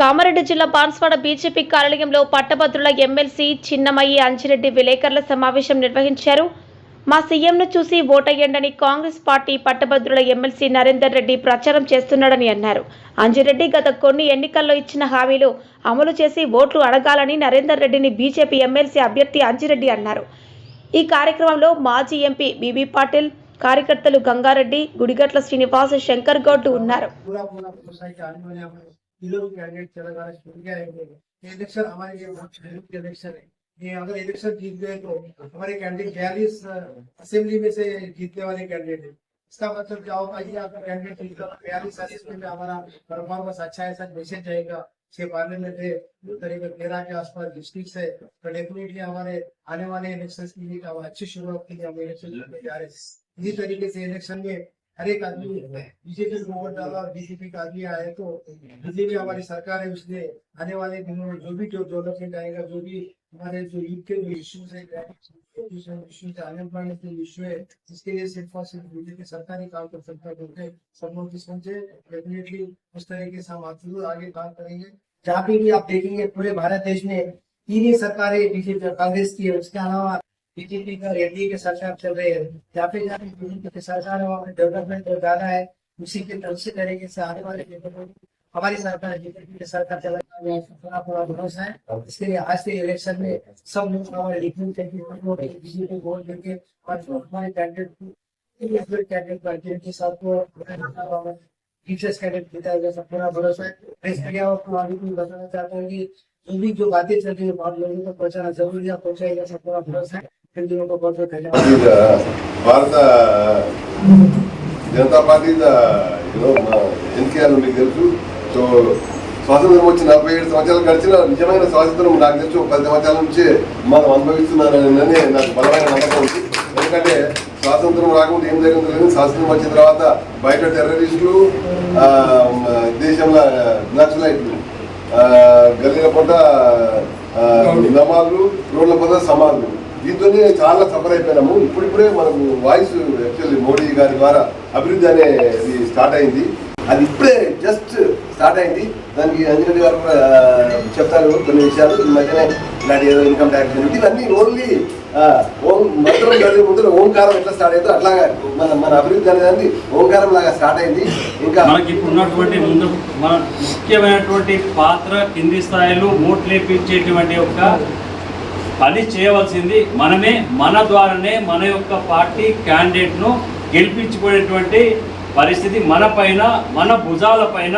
కామారెడ్డి జిల్లా బాన్స్వాడ బీజేపీ కార్యాలయంలో పట్టభద్రుల ఎమ్మెల్సీ చిన్నమయ్యి అంజిరెడ్డి విలేకరుల సమావేశం నిర్వహించారు. మా సీఎంను చూసి ఓటయ్యండని కాంగ్రెస్ పార్టీ పట్టభద్రుల ఎమ్మెల్సీ నరేందర్ రెడ్డి ప్రచారం చేస్తున్నాడని అన్నారు. అంజిరెడ్డి గత కొన్ని ఎన్నికల్లో ఇచ్చిన హామీలు అమలు చేసి ఓట్లు అడగాలని నరేందర్ రెడ్డిని బీజేపీ ఎమ్మెల్సీ అభ్యర్థి అంజిరెడ్డి అన్నారు. ఈ కార్యక్రమంలో మాజీ ఎంపీ బీబీ పాటిల్ కార్యకర్తలు గంగారెడ్డి గుడిగట్ల శ్రీనివాస్ శంకర్ గౌడ్ ఉన్నారు. इलेक्शन हमारे इलेक्शन है। अगर इलेक्शन जीत गए तो हमारे कैंडिडेट बयालीस असेंबली में से जीतने वाले कैंडिडेट है। इसका मतलब क्या होगा? ये आपका कैंडिडेट बयालीस असेंबली में हमारा परफॉर्मेंस अच्छा है, सर मैसेज जाएगा छह करीबन तेरह के आसपास डिस्ट्रिक्ट है। तो डेफिनेटली हमारे आने वाले इलेक्शन के लिए अच्छी शुरुआत के लिए हम इलेक्शन जा रहे हैं। इसी तरीके से इलेक्शन में हर एक आदमी बीजेपी को वोट डाला और बीजेपी का आदमी आए तो बीजेपी हमारी सरकार है, उसने आने वाले दिनों में जो भी जो डेवलपमेंट आएगा, जो भी हमारे जो यूथ के जो इश्यूज़ है इश्यू है इसके लिए सिर्फ़ और सिर्फ़ बीजेपी सरकार ही काम कर सकता है सब लोग की समझे डेफिनेटली उस तरीके से हम ज़रूर आगे काम करेंगे। जहाँ पे भी आप देखेंगे, पूरे भारत देश में तीन ही सरकारें बीजेपी कांग्रेस की है, उसके अलावा बीजेपी का, एनडीए की सरकार चल रही है। जहाँ पे जहाँ की सरकार है, वहाँ पे डेवलपमेंट जो ज़्यादा है, उसी के दूसरे तरीके से आने वाले हमारी सरकार, बीजेपी की सरकार पूरा पूरा भरोसा है। इसके लिए आज से इलेक्शन में सब लोग हमारे लिखने चाहिए बीजेपी वोट देंगे, और हमारे कैंडिडेट के को कैंडिडेट पूरा भरोसा है। कि जो भी जो बातें चल रही है, बहुत लोगों तक पहुंचाना ज़रूरी है पहुंचाएगा ऐसा पूरा भरोसा है। Bharat Janata party NKR N KR మీకు తెలుసు. సో స్వాతంత్రం వచ్చి నలభై ఏడు సంవత్సరాలు గడిచిన నిజమైన స్వాతంత్రం నాకు తెలుసు. పది సంవత్సరాల నుంచే మనం అనుభవిస్తున్నానని నాకు బలమైన నమ్మకం ఉంది. ఎందుకంటే స్వాతంత్రం రాకుండా ఏం జరిగిందో లేదు స్వాతంత్రం వచ్చిన తర్వాత బయట టెర్రరిస్టులు దేశంలో నక్సలైట్లు గల్లీల పూట నమాజులు రోడ్ల పూట సమాజులు దీంతోనే చాలా సఫర్ అయిపోయినాము. ఇప్పుడిప్పుడే మనకు వాయిస్ యాక్చువల్లీ మోడీ గారి ద్వారా అభివృద్ధి అనేది స్టార్ట్ అయింది. అది ఇప్పుడే జస్ట్ స్టార్ట్ అయింది. దానికి అంజనీ గారు కూడా చెప్తారు కొన్ని విషయాలు. ఈ మధ్యనే ఇలాంటి ఏదో ఇన్కమ్ ట్యాక్స్ ఇవన్నీ ఓన్లీ ఓం మంత్రం చదివే ముందు ఓంకారం ఎట్లా స్టార్ట్ అయిందో అట్లాగా మన మన అభివృద్ధి అనేది ఓంకారం లాగా స్టార్ట్ అయింది. ఇంకా మనకి ఇప్పుడు ఉన్నటువంటి ముందు మన ముఖ్యమైనటువంటి పాత్ర కింది స్థాయిలో ఓట్లు లేపించేటువంటి ఒక పని చేయవలసింది మనమే మన ద్వారానే మన యొక్క పార్టీ క్యాండిడేట్ను గెలిపించుకునేటువంటి పరిస్థితి మన పైన మన భుజాల పైన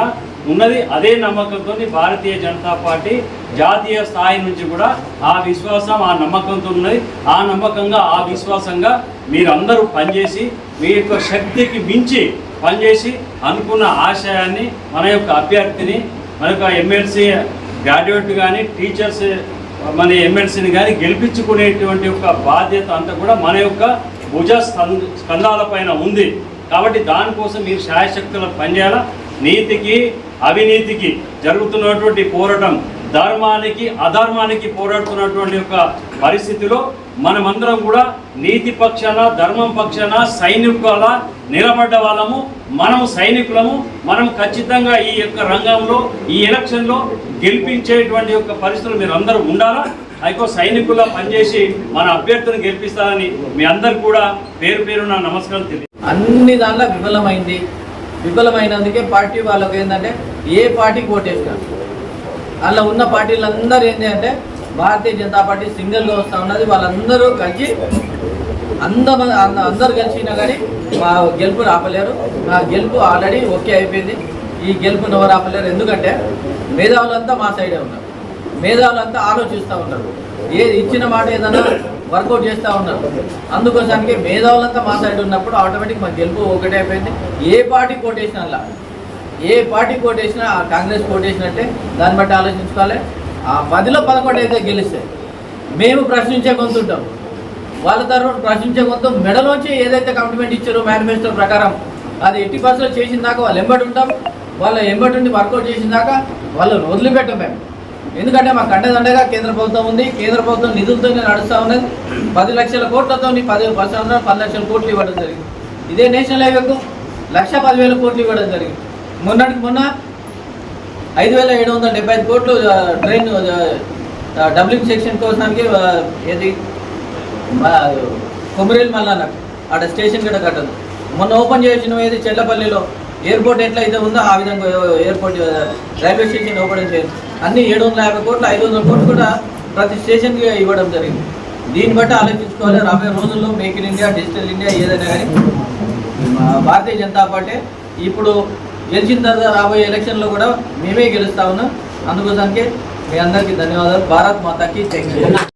ఉన్నది. అదే నమ్మకంతో భారతీయ జనతా పార్టీ జాతీయ స్థాయి నుంచి కూడా ఆ విశ్వాసం ఆ నమ్మకంతో ఉన్నది. ఆ నమ్మకంగా ఆ విశ్వాసంగా మీరందరూ పనిచేసి మీ యొక్క శక్తికి మించి పనిచేసి అనుకున్న ఆశయాన్ని మన యొక్క అభ్యర్థిని మన యొక్క ఎమ్మెల్సీ గ్రాడ్యుయేట్ కానీ టీచర్స్ మన ఎమ్మెల్సీని కానీ గెలిపించుకునేటువంటి యొక్క బాధ్యత అంతా కూడా మన యొక్క భుజ స్కంద స్కంధాల పైన ఉంది. కాబట్టి దానికోసం మీరు శాయశక్తులకు పనిచేయాలా? నీతికి అవినీతికి జరుగుతున్నటువంటి పోరాటం ధర్మానికి అధర్మానికి పోరాడుతున్నటువంటి యొక్క పరిస్థితిలో మనమందరం కూడా నీతి పక్షాన ధర్మం పక్షాన సైనికుల నిలబడ్డ వాళ్ళము. మనం సైనికులము. మనం ఖచ్చితంగా ఈ యొక్క రంగంలో ఈ ఎలక్షన్లో గెలిపించేటువంటి యొక్క పరిస్థితులు మీరు అందరూ ఉండాలా? అయితే సైనికుల పనిచేసి మన అభ్యర్థిని గెలిపిస్తారని మీ అందరు కూడా పేరు పేరున నమస్కారం తెలియదు అన్ని దాంట్లో విఫలమైంది. విఫలమైనందుకే పార్టీ వాళ్ళకి ఏంటంటే ఏ పార్టీకి ఓటేస్తారు అలా ఉన్న పార్టీలందరూ ఏంటి అంటే భారతీయ జనతా పార్టీ సింగిల్గా వస్తూ ఉన్నది. వాళ్ళందరూ కలిసి అందమ అంద- అందరు కలిసినా కానీ మా గెలుపు ఆపలేరు మా గెలుపు ఆల్రెడీ ఓకే అయిపోయింది. ఈ గెలుపు ఎవరు ఆపలేరు ఎందుకంటే మేధావులంతా మా సైడే ఉన్నారు. మేధావులంతా ఆలోచిస్తూ ఉన్నారు. ఏ ఇచ్చిన మాట ఏదైనా వర్కౌట్ చేస్తూ ఉన్నారు. అందుకోసానికి మేధావులంతా మా సైడ్ ఉన్నప్పుడు ఆటోమేటిక్ మా గెలుపు ఒకటే అయిపోయింది. ఏ పార్టీ కోటేషన్ అలా. ఏ పార్టీ కోటేసినా ఆ కాంగ్రెస్ కోటేసినట్టే. దాన్ని బట్టి ఆలోచించుకోవాలి. ఆ పదిలో పదకొండు అయితే గెలిస్తే మేము ప్రశ్నించే గొంతుంటాం వాళ్ళ తరఫున ప్రశ్నించే గొంతు మెడలోంచి ఏదైతే కమిట్మెంట్ ఇచ్చారో మేనిఫెస్టో ప్రకారం అది ఎట్టి బస్సులో చేసిన దాకా వాళ్ళు ఎంబటి ఉంటాం. వాళ్ళ ఎంబటి ఉండి వర్కౌట్ చేసిన దాకా వాళ్ళని వదిలిపెట్టాం మేము. ఎందుకంటే మాకు అండదండగా కేంద్ర ప్రభుత్వం ఉంది. కేంద్ర ప్రభుత్వం నిధులతోనే నడుస్తూ ఉన్నది. పది లక్షల కోట్లతో పది పది సంవత్సరాలు పది లక్షల కోట్లు ఇవ్వడం జరిగింది. ఇదే నేషనల్ హైవేకు లక్ష పదివేల కోట్లు ఇవ్వడం జరిగింది. మొన్నటికి మొన్న ఐదు వేల ఏడు వందల డెబ్బై ఐదు కోట్లు ట్రైన్ డబ్లింగ్ సెక్షన్ కోసానికి ఏది? మా కొమరేలు అక్కడ స్టేషన్ కూడా కట్టదు. మొన్న ఓపెన్ చేసిన ఏది? చెల్లపల్లిలో ఎయిర్పోర్ట్ ఎట్లా అయితే ఉందో ఆ విధంగా ఎయిర్పోర్ట్ రైల్వే స్టేషన్ ఓపెన్ చేయాలి అన్ని ఏడు వందల యాభై కోట్లు ఐదు వందల కోట్లు కూడా ప్రతి స్టేషన్కి ఇవ్వడం జరిగింది. దీన్ని బట్టి ఆలోచించుకోవాలి. రాబోయే రోజుల్లో make in India digital India ఏదైనా కానీ భారతీయ జనతా పార్టీ ఇప్పుడు గెలిచిన తర్వాత రాబోయే ఎలక్షన్లో కూడా మేమే గెలుస్తా ఉన్నాం. అందుకోసానికి మీ అందరికీ ధన్యవాదాలు. భారత్ మాతాకి థ్యాంక్ యూ